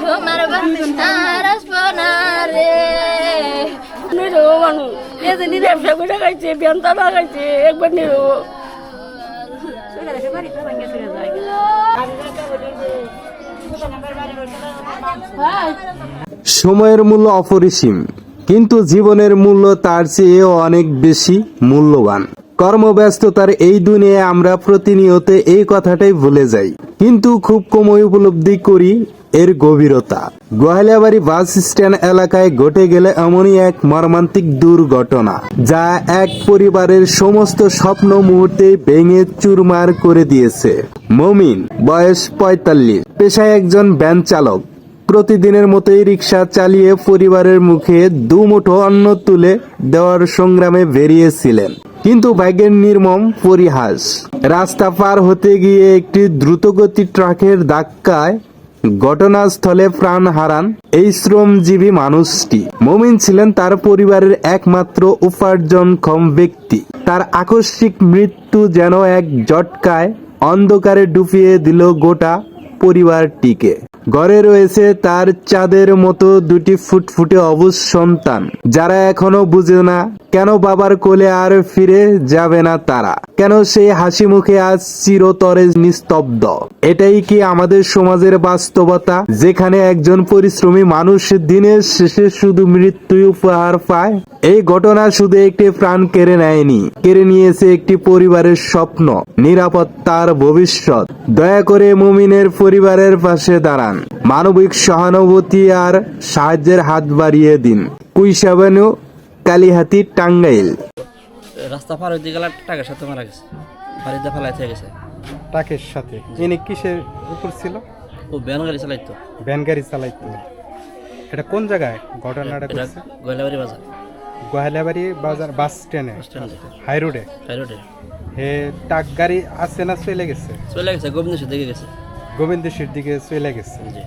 তোমার বাতাস নিরো নিরে বেন্তা একবার নিরো সময়ের মূল্য অপরিসীম, কিন্তু জীবনের মূল্য তার চেয়ে অনেক বেশি মূল্যবান। কর্মব্যস্ততার এই দুনিয়ায় আমরা প্রতিনিয়ত এই কথাটাই ভুলে যাই। কিন্তু খুব কমই উপলব্ধি করি এর গভীরতা। গোহালিয়াবাড়ি বাস স্ট্যান্ড এলাকায় ঘটে গেলে এমনই এক মর্মান্তিক দুর্ঘটনা, যা এক পরিবারের সমস্ত স্বপ্ন মুহূর্তে ভেঙে চুরমার করে দিয়েছে। মমিন, বয়স পঁয়তাল্লিশ, পেশায় একজন ভ্যান চালক। প্রতিদিনের মতোই রিক্সা চালিয়ে পরিবারের মুখে দুমুঠো অন্ন তুলে দেওয়ার সংগ্রামে বেরিয়েছিলেন। কিন্তু ভাগ্যের নির্মম পরিহাস। রাস্তা পার হতে গিয়ে একটি দ্রুতগতি ট্রাকের ধাক্কায় ঘটনাস্থলে প্রাণ হারান এই শ্রমজীবী মানুষটি। মমিন ছিলেন তার পরিবারের একমাত্র উপার্জনক্ষম ব্যক্তি। তার আকস্মিক মৃত্যু যেন এক জটকায় অন্ধকারে ডুবিয়ে দিল গোটা পরিবারটিকে। ঘরে রয়েছে তার চাঁদের মতো দুটি ফুটফুটে অবুজ সন্তান, যারা এখনও বুঝে না কেন বাবার কোলে আর ফিরে যাবে না তারা? কেন সেই হাসি মুখে আজ চিরতরে নিস্তব্ধ? এটাই কি আমাদের সমাজের বাস্তবতা? যেখানে একজন পরিশ্রমী মানুষ দিনের শেষে শুধু মৃত্যু উপহার পায়? এই ঘটনা শুধু একটি প্রাণ কেড়ে নেয়নি, কেড়ে নিয়েছে একটি পরিবারের স্বপ্ন, নিরাপত্তার ভবিষ্যৎ। দয়া করে মুমিনের পরিবারের পাশে দাঁড়ান। মানবিক সহানুভূতি আর সাহায্যের হাত বাড়িয়ে দিন। কুইসাবানু কালিহাতি টাঙ্গাইল। রাস্তা পার হইতে গেলে টাকার সাথে মারা গেছে। বাড়িতে ফেলাই থেকে গেছে। টাকের সাথে? ইনি কিসের উপর ছিল? ও ব্যান গাড়ি চালাইতো। ভ্যান গাড়ি চালাইতো। এটা কোন জায়গায়? ঘটনাটা ঘটছে গয়লাবাড়ি বাজার। গোহালিয়াবাড়ি বাজার বাস স্ট্যান্ডে? হাই রোডে হাই রোডে হে টাক গাড়ি আছে না চলে গেছে? চলে গেছে গোবিন্দ দেখে গেছে। গোবিন্দ দিকে চলে গেছে। জি।